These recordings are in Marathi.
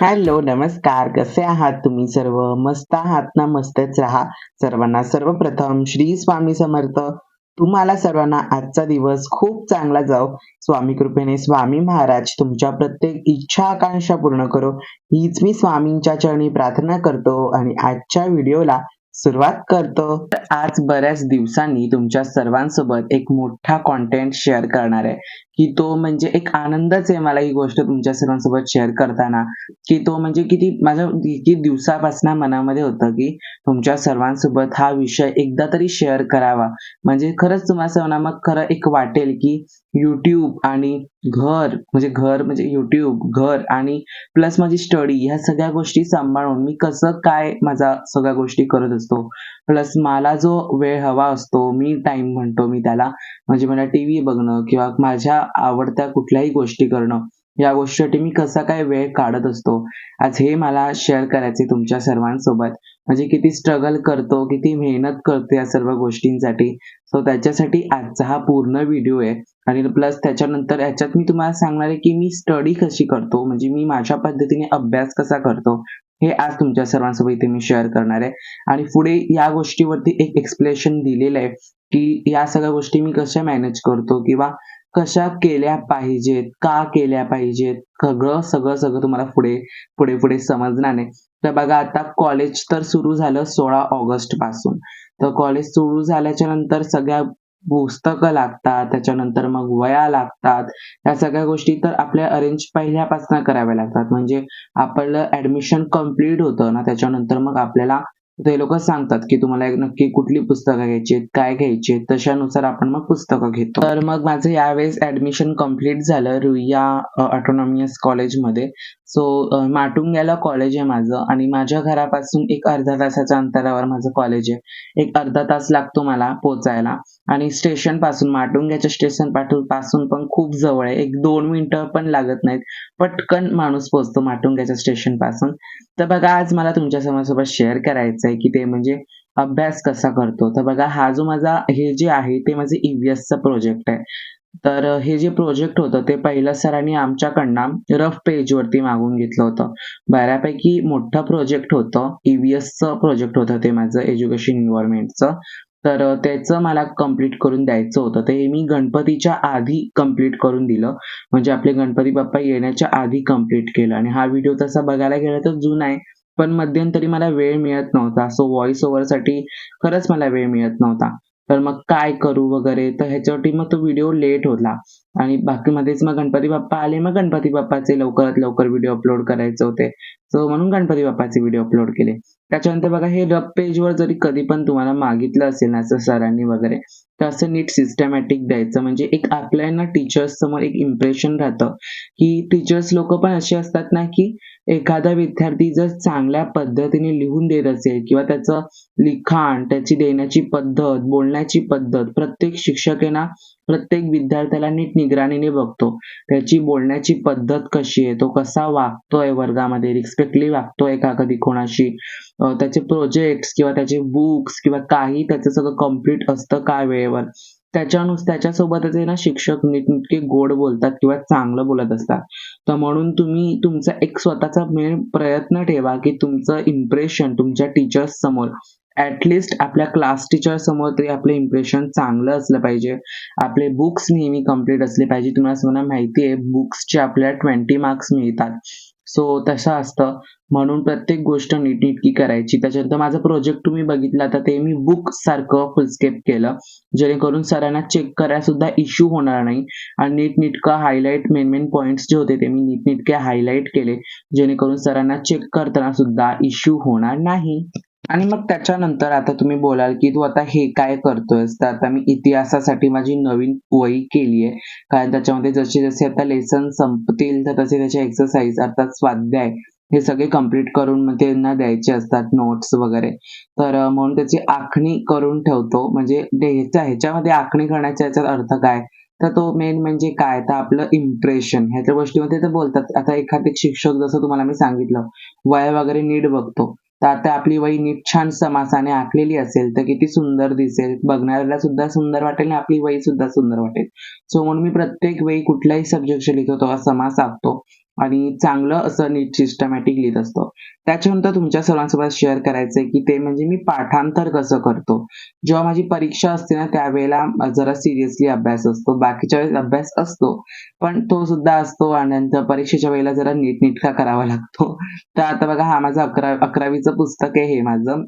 हॅलो नमस्कार. कसे आहात तुम्ही सर्व? मस्त आहात ना? मस्तच राहा. सर्वांना सर्वप्रथम श्री स्वामी समर्थ. तुम्हाला सर्वांना आजचा दिवस खूप चांगला जाओ. स्वामी कृपेने स्वामी महाराज तुमच्या प्रत्येक इच्छा आकांक्षा पूर्ण करो. हीच मी स्वामींच्या चरणी प्रार्थना करतो आणि आजच्या व्हिडिओला सुरुवात करतो. आज बऱ्याच दिवसांनी तुमच्या सर्वांसोबत एक मोठा कॉन्टेंट शेअर करणार आहे. की तो म्हणजे एक आनंदच आहे मला ही गोष्ट तुमच्या सर्वांसोबत शेअर करताना. की तो म्हणजे किती माझ्या किती दिवसापासून मनामध्ये होतं की तुमच्या सर्वांसोबत हा विषय एकदा तरी शेअर करावा. म्हणजे खरंच तुम्हाला सर्वांना मग खरं एक वाटेल की युट्यूब आणि घर म्हणजे घर म्हणजे युट्यूब घर आणि प्लस माझी स्टडी ह्या सगळ्या गोष्टी सांभाळून मी कसं काय माझा सगळ्या गोष्टी करत असतो. प्लस मला जो वेळ हवा असतो मी टाइम म्हणतो मी त्याला. म्हणजे मला टी व्ही बघणं किंवा माझ्या आवडत्या कुठल्याही गोष्टी करणं या गोष्टीसाठी मी कसा काय वेळ काढत असतो आज हे मला शेअर करायचे तुमच्या सर्वांसोबत. म्हणजे किती स्ट्रगल करतो किती मेहनत करतो या सर्व गोष्टींसाठी. सो त्याच्यासाठी आजचा हा पूर्ण व्हिडिओ आहे. आणि प्लस त्याच्यानंतर याच्यात मी तुम्हाला सांगणार आहे की मी स्टडी कशी करतो म्हणजे मी माझ्या पद्धतीने अभ्यास कसा करतो. हे आज तुमच्या सर्वांसोबत इथे मी शेअर करणार आहे. आणि पुढे या गोष्टीवरती एक एक्सप्लेनेशन दिलेलं आहे की या सगळ्या गोष्टी मी कशा मॅनेज करतो किंवा कशा केल्या पाहिजेत का केल्या पाहिजेत सगळं सगळं सगळं तुम्हाला पुढे पुढे पुढे समजणार नाही. तर बघा आता कॉलेज तर सुरू झालं सोळा ऑगस्टपासून. तर कॉलेज सुरू झाल्याच्यानंतर सगळ्या पुस्तकं लागतात त्याच्यानंतर मग वया लागतात. या सगळ्या गोष्टी तर आपल्या अरेंज पहिल्यापासून कराव्या लागतात. म्हणजे आपलं ऍडमिशन कंप्लीट होतं ना त्याच्यानंतर मग आपल्याला ते लोक सांगतात की तुम्हाला नक्की कुठली पुस्तकं घ्यायची काय घ्यायची तशानुसार आपण मग पुस्तकं घेतो. तर मग माझं यावेळेस ऍडमिशन कंप्लीट झालं रुईया ऑटोनॉमियस कॉलेजमध्ये सो माटुंग्याला कॉलेज आहे माझं आणि माझ्या घरापासून एक अर्धा तासाच्या अंतरावर माझं कॉलेज आहे. एक अर्धा तास लागतो मला पोचायला. आणि स्टेशनपासून माटुंग्याच्या स्टेशनपासून पण खूप जवळ आहे. एक दोन मिनिटं पण लागत नाहीत. पटकन माणूस पोहोचतो माटुंग्याच्या स्टेशनपासून. तर बघा आज मला तुमच्यासमोर शेअर करायचं आहे की ते म्हणजे अभ्यास कसा करतो. तर बघा हा जो माझा हे जे आहे ते माझे ईव्हीएसचा प्रोजेक्ट आहे. तर हे जे प्रोजेक्ट होतं ते पहिलं सरांनी आमच्याकडनं रफ पेजवरती मागून घेतलं होतं. बऱ्यापैकी मोठं प्रोजेक्ट होतं. ईव्हीएसचं प्रोजेक्ट होतं ते माझं एज्युकेशन इन्व्हायरमेंटचं तर त्याचं मला कंप्लीट करून द्यायचं होतं. ते मी गणपतीच्या आधी कंप्लीट करून दिलं. म्हणजे आपले गणपती बाप्पा येण्याच्या आधी कंप्लीट केलं. आणि हा व्हिडिओ तसा बघायला गेला तर जुना आहे पण मध्यंतरी मला वेळ मिळत नव्हता. सो व्हॉइस ओव्हरसाठी खरंच मला वेळ मिळत नव्हता. तर मग काय करू वगैरे? तर ह्याच्यावरती मग तो व्हिडिओ लेट होता. आणि बाकी मध्येच मग गणपती बाप्पा आले मग गणपती बाप्पाचे लवकरात लवकर व्हिडिओ अपलोड करायचे होते. सो म्हणून गणपती बाप्पाचे व्हिडिओ अपलोड केले. त्याच्यानंतर बघा हे रब पेजवर जरी कधी पण तुम्हाला मागितलं असेल ना असं सरांनी वगैरे तर असं नीट सिस्टमॅटिक द्यायचं. म्हणजे एक आपल्याला टीचर्स समोर एक इम्प्रेशन राहतं. की टीचर्स लोक पण असे असतात ना की एखादा विद्यार्थी जर चांगल्या पद्धतीने लिहून देत असेल किंवा त्याचं लिखाण त्याची देण्याची पद्धत बोलण्याची पद्धत प्रत्येक शिक्षक ना प्रत्येक विद्यार्थ्याला नीट निगराणीने बघतो. त्याची बोलण्याची पद्धत कशी आहे? तो कसा वागतोय वर्गामध्ये? रिस्पेक्टली वागतोय का कधी कोणाशी? त्याचे प्रोजेक्ट्स किंवा त्याचे बुक्स किंवा काही त्याचं सगळं कंप्लीट असतं का वेळेवर? त्याच्यानुसार त्याच्यासोबतच आहे ना शिक्षक नीटनेटके गोड बोलतात किंवा चांगलं बोलत असतात. तर म्हणून तुम्ही तुमचा एक स्वतःचा मेन प्रयत्न ठेवा की तुमचं इम्प्रेशन तुमच्या teachers at least at least आपल्या क्लास टीचर समोर तरी आपलं इम्प्रेशन चांगलं असलं पाहिजे. आपले बुक्स नेहमी कंप्लीट असले पाहिजे. तुम्हाला सर्वांना माहिती आहे बुक्सचे आपल्याला ट्वेंटी मार्क्स मिळतात. सो तसं असतं. म्हणून प्रत्येक गोष्ट नीटनीटकी करायची. त्याच्यानंतर माझा प्रोजेक्ट तुम्ही बघितला तर ते मी बुक सारखं फुलस्केप केलं. जेणेकरून सरांना चेक करायला सुद्धा इश्यू होणार नाही. आणि नीटनीटकं हायलाईट मेन मेन पॉईंट्स जे होते ते मी नीटनीटके हायलाईट केले. जेणेकरून सरांना चेक करताना सुद्धा इश्यू होणार नाही. आणि मग त्याच्यानंतर आता तुम्ही बोलाल की तू आता हे काय करतोयस? तर आता मी इतिहासासाठी माझी नवीन वही केली आहे. कारण त्याच्यामध्ये जसे जसे आता लेसन संपतील तर तसे त्याचे एक्सरसाइज अर्थात स्वाध्याय हे सगळे कंप्लीट करून मग त्यांना द्यायचे असतात नोट्स वगैरे. तर म्हणून त्याची आखणी करून ठेवतो. म्हणजे ह्याच्या ह्याच्यामध्ये आखणी करण्याचा याचा अर्थ काय? तर तो मेन म्हणजे काय? तर आपलं इम्प्रेशन ह्याच्या गोष्टीमध्ये तर बोलतात आता एखादे शिक्षक जसं तुम्हाला मी सांगितलं वय वगैरे नीट बघतो. तर आता आपली वही नीट छान समासाने आखलेली असेल तर किती सुंदर दिसेल. बघणाऱ्याला सुद्धा सुंदर वाटेल आणि आपली वही सुद्धा सुंदर वाटेल. सो म्हणून मी प्रत्येक वेळी कुठल्याही सब्जेक्टचे लिहितो तेव्हा समास आखतो. आणि चांगलं असं नीट सिस्टमॅटिक लिहित असतो. त्याच्यानंतर तुमच्या सर्वांसोबत शेअर करायचं आहे की ते म्हणजे मी पाठांतर कसं करतो. जेव्हा माझी परीक्षा असते ना त्यावेळेला जरा सिरियसली अभ्यास असतो. बाकीच्या वेळेस अभ्यास असतो. पण तो सुद्धा असतो आणि नंतर परीक्षेच्या वेळेला जरा नीटनेटका करावा लागतो. तर आता बघा हा माझा अकरा अकरावीचं पुस्तक आहे हे माझं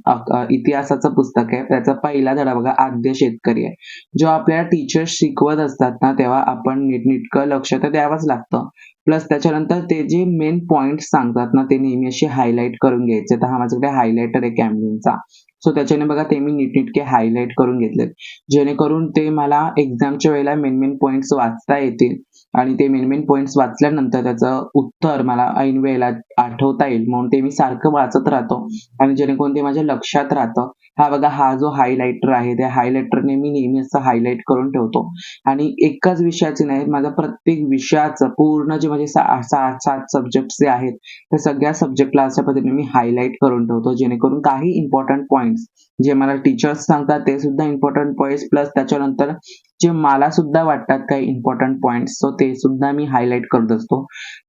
इतिहासाचं पुस्तक आहे. त्याचा पहिला धडा बघा आद्य शेतकरी आहे. जेव्हा आपल्याला टीचर्स शिकवत असतात ना तेव्हा आपण नीटनेटकं लक्ष तर द्यावंच लागतं. प्लस त्याच्यानंतर ते जे मेन पॉइंट सांगतात ना ते नेहमी असे हायलाईट करून घ्यायचे. तर हा माझ्याकडे हायलायटर आहे कॅमलिनचा सो त्याच्याने बघा ते मी नीटनेटके हायलाईट करून घेतलेत. जेणेकरून ते मला एक्झामच्या वेळेला मेन मेन पॉइंट्स वाचता येतील. आणि ते मेन मेन पॉइंट्स वाचल्यानंतर त्याचं उत्तर मला ऐन वेळेला आठवता येईल. म्हणून ते मी सारखं वाचत राहतो. आणि जेणेकरून ते माझ्या लक्षात राहतं. हा बघा हा जो हायलायटर आहे त्या हायलायटरने मी नेहमी असं हायलाईट करून ठेवतो. आणि एकाच विषयाचे नाही माझ्या प्रत्येक विषयाचं पूर्ण जे माझे सा- सात सात सब्जेक्ट जे आहेत त्या सगळ्या सब्जेक्टला अशा पद्धतीने मी हायलाईट करून ठेवतो. जेणेकरून काही इम्पॉर्टंट पॉईंट्स जे मला टीचर्स सांगतात ते सुद्धा इम्पॉर्टंट पॉईंट्स प्लस त्याच्यानंतर जे मला सुद्धा वाटतात काही इम्पॉर्टंट पॉईंट्स सो ते सुद्धा मी हायलाईट करत असतो.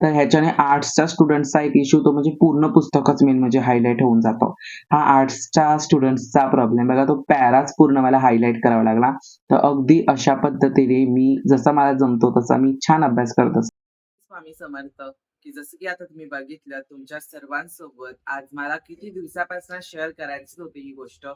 तर ह्याच्याने आर्ट्सच्या स्टुडंट्सचा एक इश्यू तो म्हणजे पूर्ण पुस्तकच मेन म्हणजे हायलाईट होऊन जातो. हा आर्ट्सच्या स्टुडंट्सचा प्रॉब्लेम बघा तो पॅराच पूर्ण मला हायलाईट करावा लागला. तर अगदी अशा पद्धतीने मी जसा मला जमतो तसा मी छान अभ्यास करत असतो. स्वामी समर्थ. की जसं की आता तुम्ही बघितलं तुमच्या सर्वांसोबत आज मला किती दिवसापासून शेअर करायचीच होती ही गोष्ट.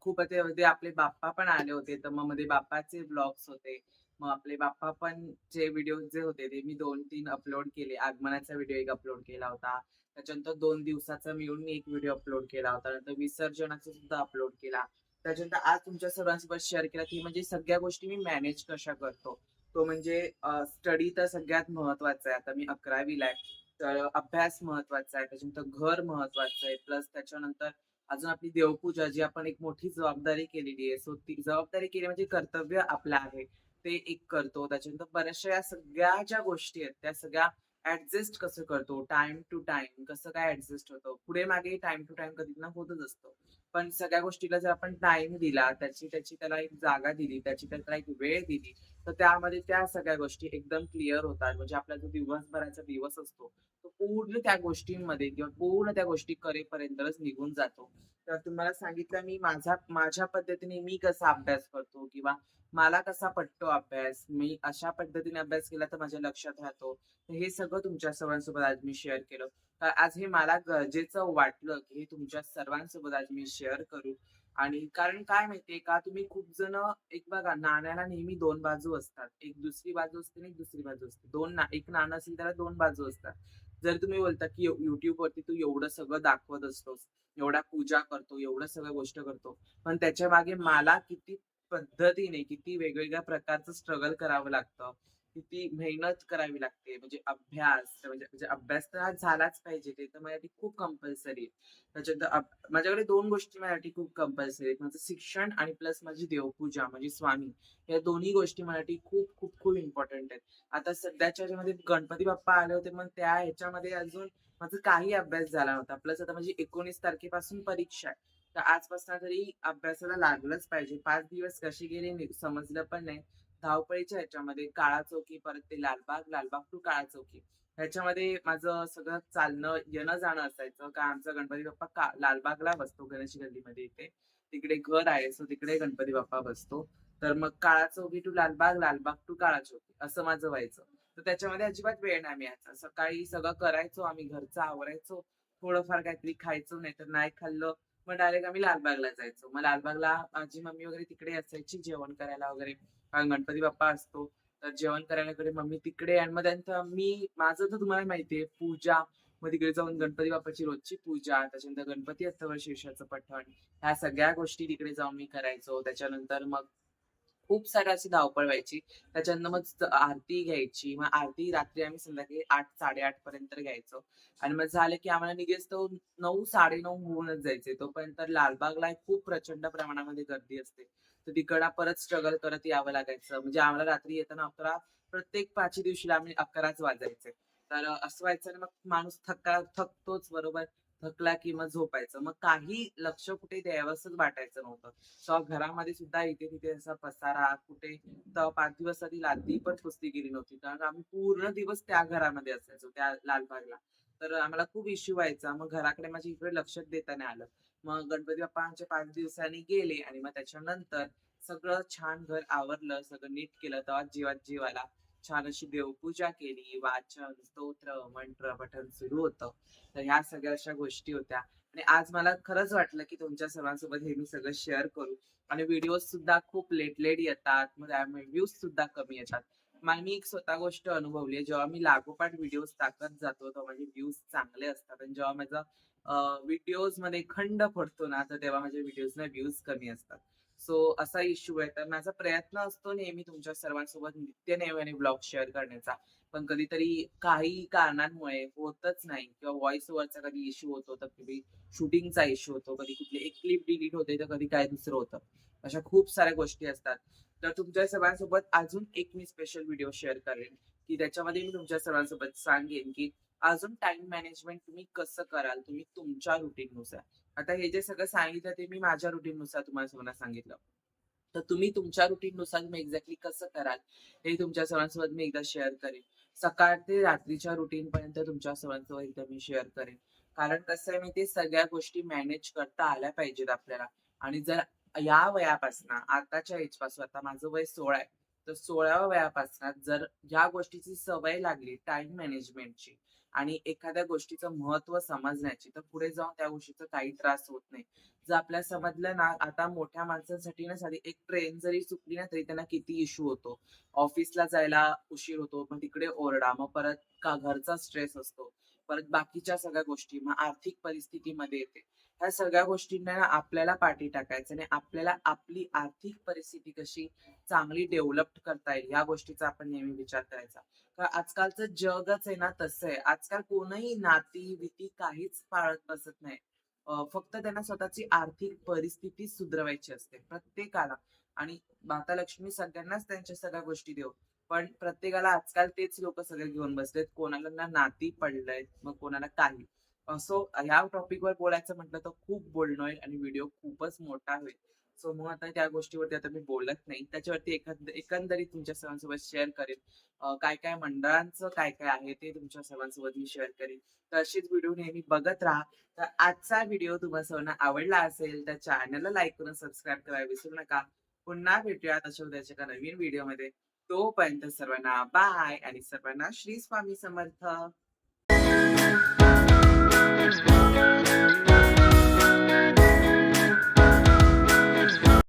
खूप मध्ये म्हणजे आपले बाप्पा पण आले होते तर मग मध्ये बाप्पाचे ब्लॉग्स होते. मग आपले बाप्पा पण जे व्हिडिओ जे होते ते मी दोन तीन अपलोड केले. आगमनाचा व्हिडिओ एक अपलोड केला होता. त्याच्यानंतर दोन दिवसाचा मिळून मी एक व्हिडिओ अपलोड केला होता. नंतर विसर्जनाचा सुद्धा अपलोड केला. त्याच्यानंतर आज तुमच्या सर्वांसोबत शेअर केला. की म्हणजे सगळ्या गोष्टी मी मॅनेज कशा करतो. तो म्हणजे स्टडी तर सगळ्यात महत्त्वाचा आहे. आता मी अकरावीला आहे तर अभ्यास महत्त्वाचा आहे त्याच्यानंतर घर महत्वाचं आहे प्लस त्याच्यानंतर अजून आपली देवपूजा जी आपण एक मोठी जबाबदारी केलेली आहे. सो ती जबाबदारी केली म्हणजे कर्तव्य आपलं आहे ते एक करतो. त्याच्यानंतर बऱ्याचशा या सगळ्या ज्या गोष्टी आहेत त्या सगळ्या ऍडजस्ट कसं करतो? टाइम टू टाइम कसं काय ऍडजस्ट होतो? पुढे मागे टाइम टू टाइम कधी ना होतच असतो. पण सगळ्या गोष्टीला जर आपण टाइम दिला त्याची त्याची त्याला एक जागा दिली त्याची त्याला एक वेळ दिली तर त्यामध्ये त्या सगळ्या गोष्टी एकदम क्लिअर होतात. म्हणजे आपला जो दिवसभराचा दिवस असतो तो पूर्ण त्या गोष्टींमध्ये किंवा पूर्ण त्या गोष्टी करेपर्यंतच निघून जातो. तर तुम्हाला सांगितलं मी माझा माझ्या पद्धतीने मी कसा अभ्यास करतो किंवा मला कसा पटतो अभ्यास मी अशा पद्धतीने अभ्यास केला तर माझ्या लक्षात राहतो. तर हे सगळं तुमच्या सर्वांसोबत आज मी शेअर केलं. तर आज हे मला गरजेचं वाटलं की हे तुमच्या सर्वांसोबत आज मी शेअर करू. आणि कारण काय माहितीये का? तुम्ही खूप जण एक बघा नाण्याला नेहमी दोन बाजू असतात. एक दुसरी बाजू असते आणि एक दुसरी बाजू असते. दोन ना एक नाणं असेल त्याला दोन बाजू असतात. जर तुम्ही बोलता की युट्यूब वरती तू एवढं सगळं दाखवत असतोस एवढा पूजा करतो एवढं सगळं गोष्ट करतो पण त्याच्यामागे मला किती पद्धतीने किती वेगवेगळ्या प्रकारचं स्ट्रगल करावं लागतं. किती मेहनत करावी लागते. म्हणजे अभ्यास म्हणजे, म्हणजे अभ्यास तर हा झालाच पाहिजे. ते तर माझ्यासाठी खूप कंपल्सरी आहे. त्याच्यात माझ्याकडे दोन गोष्टी माझ्यासाठी खूप कंपल्सरी आहेत. माझं शिक्षण आणि प्लस माझी देवपूजा म्हणजे स्वामी या दोन्ही गोष्टी माझ्यासाठी खूप खूप खूप इम्पॉर्टंट आहेत. आता सध्याच्या ह्याच्यामध्ये गणपती बाप्पा आले होते मग त्या ह्याच्यामध्ये अजून माझा काही अभ्यास झाला नव्हता. प्लस आता माझी एकोणीस तारखेपासून परीक्षा आहे. तर आजपासून तरी अभ्यासाला लागलंच पाहिजे. पाच दिवस कसे गेले समजलं पण नाही. धावपळीच्या ह्याच्यामध्ये काळा चौकी परत ते लालबाग लालबाग टू काळा चौकी. ह्याच्यामध्ये माझं सगळं चालणं येणं जाणं असायचं. का आमचा गणपती बाप्पा का लालबागला बसतो गणेश गल्लीमध्ये इथे. तिकडे घर आहे सो तिकडे गणपती बाप्पा बसतो. तर मग काळा चौकी टू लालबाग लालबाग टू काळा चौकी असं माझं व्हायचं. तर त्याच्यामध्ये अजिबात वेळ नाही मिळायचा सकाळी सगळं करायचो आम्ही घरचं आवरायचो. थोडंफार काहीतरी खायचो नाही तर नाही खाल्लं. मग डायरेक्ट आम्ही लालबागला जायचो. मग लालबागला माझी मम्मी वगैरे तिकडे असायची जेवण करायला वगैरे. गणपती बाप्पा असतो. तर जेवण करायला कडे मम्मी तिकडे आणि मग त्यांचं मी माझं तर तुम्हाला माहितीये पूजा. मग तिकडे जाऊन गणपती बाप्पाची रोजची पूजा त्याच्यानंतर गणपती असतं शीर्षाचं पठण. ह्या सगळ्या गोष्टी तिकडे जाऊन मी करायचो. त्याच्यानंतर मग खूप सारी अशी धावपळ व्हायची. त्याच्यानंतर मग आरती घ्यायची. मग आरती रात्री आम्ही संध्याकाळी आठ साडेआठ पर्यंत घ्यायचो. आणि मग झालं की आम्हाला निघेच तो नऊ साडेनऊ होऊनच जायचे. तोपर्यंत लालबागला खूप प्रचंड प्रमाणामध्ये गर्दी असते. तर तिकडं परत स्ट्रगल करत यावं लागायचं. म्हणजे आम्हाला रात्री येताना अकरा प्रत्येक पाचही दिवशीला आम्ही अकराच वाजायचे. तर असं व्हायचं आणि मग माणूस थक्का थकतोच बरोबर. थकला की मग झोपायचं. मग काही लक्ष कुठे द्यावंसच वाटायचं नव्हतं. तेव्हा घरामध्ये सुद्धा इथे-तिथे असा पसारा, कुठे तर 5 दिवस आधी लादी पण पुसली गेली नव्हती. कारण आम्ही पूर्ण दिवस त्या घरामध्ये असायचो, त्या लालबागला. तर आम्हाला खूप इश्यू व्हायचा. मग घराकडे माझ्या इकडे लक्ष देता नाही आलं. मग गणपती बाप्पा आमचे 5 दिवसांनी गेले आणि मग त्याच्यानंतर सगळं छान घर आवरलं, सगळं नीट केलं. तेव्हा जीवात जीवाला छान अशी देवपूजा केली, वाचन, स्तोत्र, मंत्र, पठण सुरू होतं. तर ह्या सगळ्या अशा गोष्टी होत्या आणि आज मला खरंच वाटलं, की तुमच्या सर्वांसोबत हे मी सगळं शेअर करू आणि व्हिडिओ सुद्धा खूप लेट-लेट येतात. मग त्यामुळे व्ह्यूज सुद्धा कमी येतात. मग मी एक स्वतः गोष्ट अनुभवली आहे. जेव्हा मी लागोपाठ व्हिडिओज टाकत जातो, तेव्हा माझे व्ह्यूज चांगले असतात आणि जेव्हा माझा व्हिडिओजमध्ये खंड पडतो ना, तर तेव्हा माझ्या व्हिडिओजना व्ह्यूज कमी असतात. सो असा इश्यू आहे. तर माझा प्रयत्न असतो नेहमी तुमच्या सर्वांसोबत नित्य नव्याने ब्लॉग शेअर करण्याचा. पण कधीतरी काही कारणांमुळे होतच नाही किंवा व्हॉईस ओव्हरचा कधी इश्यू होतो, तर कधी शूटिंगचा इश्यू होतो, कधी कुठली एक क्लिप डिलीट होते, तर कधी काय दुसरं होतं. अशा खूप साऱ्या गोष्टी असतात. तर तुमच्या सर्वांसोबत अजून एक मी स्पेशल व्हिडिओ शेअर करेन, की त्याच्यामध्ये मी तुमच्या सर्वांसोबत सांगेन, की अजून टाइम मॅनेजमेंट तुम्ही कसं कराल, तुम्ही तुमच्या रुटीननुसार. आता हे जे सगळं सांगितलं ते मी माझ्या रुटीननुसार तुम्हाला सगळ्यांना सांगितलं. तर तुम्ही तुमच्या रुटीननुसार तुम्ही एक्झॅक्टली कसं कराल, हे तुमच्या सर्वांसोबत मी एकदा शेअर करेन. सकाळ ते रात्रीच्या रुटीनपर्यंत तुमच्या सर्वांसोबत एकदा मी शेअर करेन. कारण कसं आहे माहिती ते सगळ्या गोष्टी मॅनेज करता आल्या पाहिजेत आपल्याला आणि जर या वयापासून आताच्या एजपासून आता माझं वय 16 आहे. तर सोळाव्या वयापासून जर या गोष्टीची सवय लागली टाइम मॅनेजमेंटची आणि एखाद्या गोष्टीचं महत्त्व समजण्याची, तर पुढे जाऊन त्या गोष्टीचा काही त्रास होत नाही. जर आपल्या समजलं ना, आता मोठ्या माणसांसाठी ना साधी एक ट्रेन जरी चुकली ना, तरी त्यांना किती इश्यू होतो. ऑफिसला जायला उशीर होतो, मग तिकडे ओरडा, मग परत का घरचा स्ट्रेस असतो. परत बाकीच्या सगळ्या गोष्टी, मग आर्थिक परिस्थितीमध्ये येते. ह्या सगळ्या गोष्टींना आपल्याला पाठी टाकायचं आणि आपल्याला आपली आर्थिक परिस्थिती कशी चांगली डेव्हलप करता येईल, या गोष्टीचा आपण नेहमी विचार करायचा. कारण आजकालचं जगच आहे ना तसं आहे. आजकाल कोणही नाती विती काहीच पाळत बसत नाही. फक्त त्यांना स्वतःची आर्थिक परिस्थिती सुधरवायची असते प्रत्येकाला आणि माता लक्ष्मी सगळ्यांनाच त्यांच्या सगळ्या गोष्टी देऊ पण प्रत्येकाला आजकाल तेच लोक सगळे घेऊन बसलेत. कोणाला ना नाती पडलंय, मग कोणाला काही. सो ह्या टॉपिकवर बोलायचं म्हटलं तर खूप बोलणं होईल आणि व्हिडिओ खूपच मोठा होईल. सो मग आता त्या गोष्टीवरती आता मी बोलत नाही. त्याच्यावरती एकंदरीत तुमच्या सर्वांसोबत शेअर करेन. काय-काय मंडळांचं काय-काय आहे ते तुमच्या सर्वांसोबत मी शेअर करेन. तर अशीच व्हिडिओ नेहमी बघत राहा. तर आजचा व्हिडिओ तुम्हा सर्वांना आवडला असेल तर चॅनलला लाईक करून सबस्क्राईब करायला विसरू नका. पुन्हा भेटूयात अशा उद्याच्या एका नवीन व्हिडिओमध्ये. तोपर्यंत सर्वांना बाय आणि सर्वांना श्री स्वामी समर्थ.